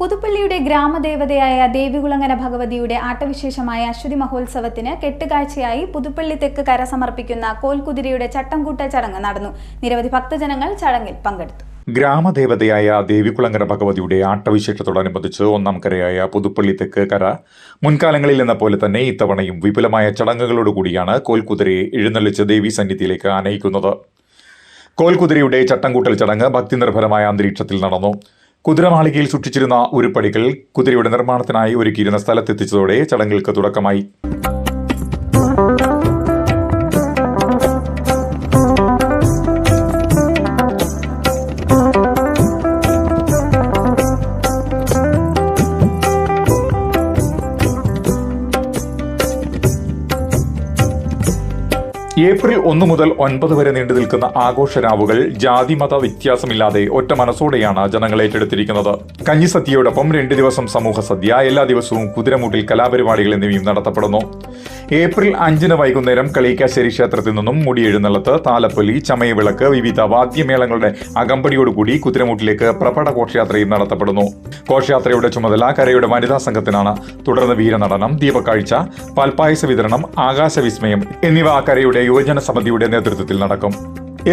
പുതുപ്പള്ളിയുടെ ഗ്രാമദേവതയായ ദേവികുളങ്ങര ഭഗവതിയുടെ ആട്ടവിശേഷമായ അശ്വതി മഹോത്സവത്തിന് കെട്ടുകാഴ്ചയായി പുതുപ്പള്ളി തെക്ക് കര സമർപ്പിക്കുന്ന കോൽകുതിരയുടെ ചട്ടംകൂട്ടൽ ചടങ്ങ് നടന്നു. നിരവധി ഭക്തജനങ്ങൾ ചടങ്ങിൽ പങ്കെടുത്തു. ഗ്രാമദേവതയായ ദേവികുളങ്ങര ഭഗവതിയുടെ ആട്ടവിശേഷത്തോടനുബന്ധിച്ച് ഒന്നാം കരയായ പുതുപ്പള്ളി തെക്ക് കര മുൻകാലങ്ങളിൽ എന്ന പോലെ തന്നെ ഇത്തവണയും വിപുലമായ ചടങ്ങുകളോടുകൂടിയാണ് കോൽകുതിരയെ എഴുന്നള്ളിച്ച് ദേവി സന്നിധിയിലേക്ക് ആനയിക്കുന്നത്. കോൽകുതിരയുടെ ചട്ടംകൂട്ടൽ ചടങ്ങ് ഭക്തിനിർഭരമായ അന്തരീക്ഷത്തിൽ നടന്നു. കുതിരമാളികയിൽ സൂക്ഷിച്ചിരുന്ന ഉരുപ്പടികൾ കുതിരയുടെ നിർമ്മാണത്തിനായി ഒരുക്കിയിരുന്ന സ്ഥലത്തെത്തിച്ചതോടെ ചടങ്ങുകൾക്ക് തുടക്കമായി. ഏപ്രിൽ ഒന്ന് മുതൽ ഒൻപത് വരെ നീണ്ടു നിൽക്കുന്ന ആഘോഷരാവുകൾ ജാതിമത വ്യത്യാസമില്ലാതെ ഒറ്റ മനസ്സോടെയാണ് ജനങ്ങൾ ഏറ്റെടുത്തിരിക്കുന്നത്. കഞ്ഞിസദ്യയോടൊപ്പം രണ്ട് ദിവസം സമൂഹ സദ്യ എല്ലാ ദിവസവും കുതിരമൂട്ടിൽ കലാപരിപാടികൾ എന്നിവയും നടത്തപ്പെടുന്നു. ഏപ്രിൽ അഞ്ചിന് വൈകുന്നേരം കളിക്കാശ്ശേരി ക്ഷേത്രത്തിൽ നിന്നും മുടിയെഴുന്നള്ളത്ത് താലപ്പൊലി ചമയവിളക്ക് വിവിധ വാദ്യമേളങ്ങളുടെ അകമ്പടിയോടുകൂടി കുതിരമൂട്ടിലേക്ക് പ്രപട ഘോഷയാത്രയും നടത്തപ്പെടുന്നു. ഘോഷയാത്രയുടെ ചുമതല കരയുടെ വനിതാ സംഘത്തിനാണ്. തുടർന്ന് വീരനടനം ദീപക്കാഴ്ച പാൽപ്പായസ വിതരണം ആകാശവിസ്മയം എന്നിവ കരയുടെ യുവജന സമിതിയുടെ നേതൃത്വത്തിൽ നടക്കും.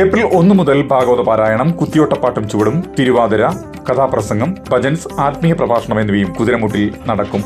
ഏപ്രിൽ ഒന്ന് മുതൽ ഭാഗവത പാരായണം കുത്തിയോട്ടപ്പാട്ടും ചുവടും തിരുവാതിര കഥാപ്രസംഗം ഭജൻസ് ആത്മീയ പ്രഭാഷണം എന്നിവയും കുതിരമുട്ടിൽ നടക്കും.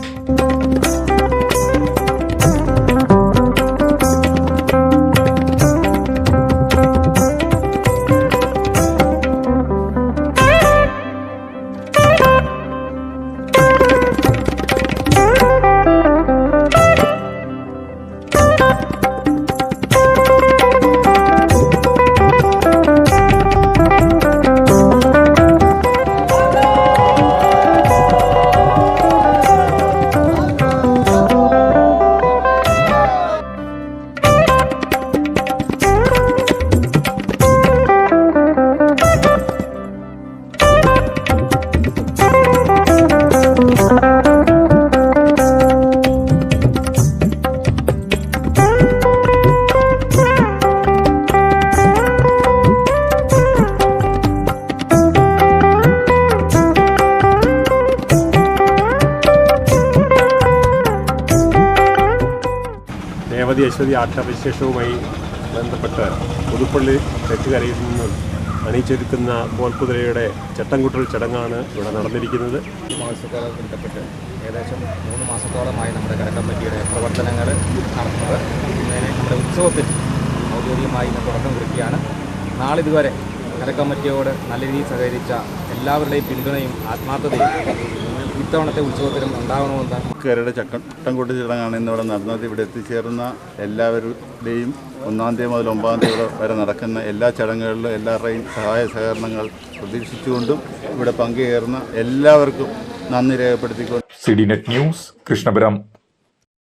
ദേവതി അശ്വതി ആട്ടവിശേഷവുമായി ബന്ധപ്പെട്ട് പുതുപ്പള്ളി തെറ്റുകരയിൽ നിന്നും അണിയിച്ചൊരുക്കുന്ന കോൽക്കുതിരയുടെ ചട്ടംകുട്ടൽ ചടങ്ങാണ് ഇവിടെ നടന്നിരിക്കുന്നത്. ഈ ബന്ധപ്പെട്ട് ഏകദേശം മൂന്ന് മാസത്തോളമായി നമ്മുടെ കര കമ്മിറ്റിയുടെ പ്രവർത്തനങ്ങൾ നടത്തുന്നത്. ഇന്നലെ നമ്മുടെ ഉത്സവത്തിൽ ഔദ്യോഗികമായി ഇന്ന് തുടക്കം കുറിക്കുകയാണ്. നാളിതുവരെ കര കമ്മിറ്റിയോട് നല്ല രീതിയിൽ സഹകരിച്ച എല്ലാവരുടെയും പിന്തുണയും ആത്മാർത്ഥതയും ഇത്തവണത്തെ ഉത്സവത്തിലും ഉണ്ടാവണമെന്ന് കരയുടെ ചട്ടംകൂട്ട് ചടങ്ങാണ് ഇന്നിവിടെ നടന്നത്. ഇവിടെ എത്തിച്ചേർന്ന എല്ലാവരുടെയും ഒന്നാം തീയതി മുതൽ ഒമ്പതാം തീയതി വരെ നടക്കുന്ന എല്ലാ ചടങ്ങുകളിലും എല്ലാവരുടെയും സഹായ സഹകരണങ്ങൾ പ്രതീക്ഷിച്ചുകൊണ്ടും ഇവിടെ പങ്കുചേർന്ന എല്ലാവർക്കും നന്ദി രേഖപ്പെടുത്തിക്കൊണ്ട് C D net news Krishnapuram.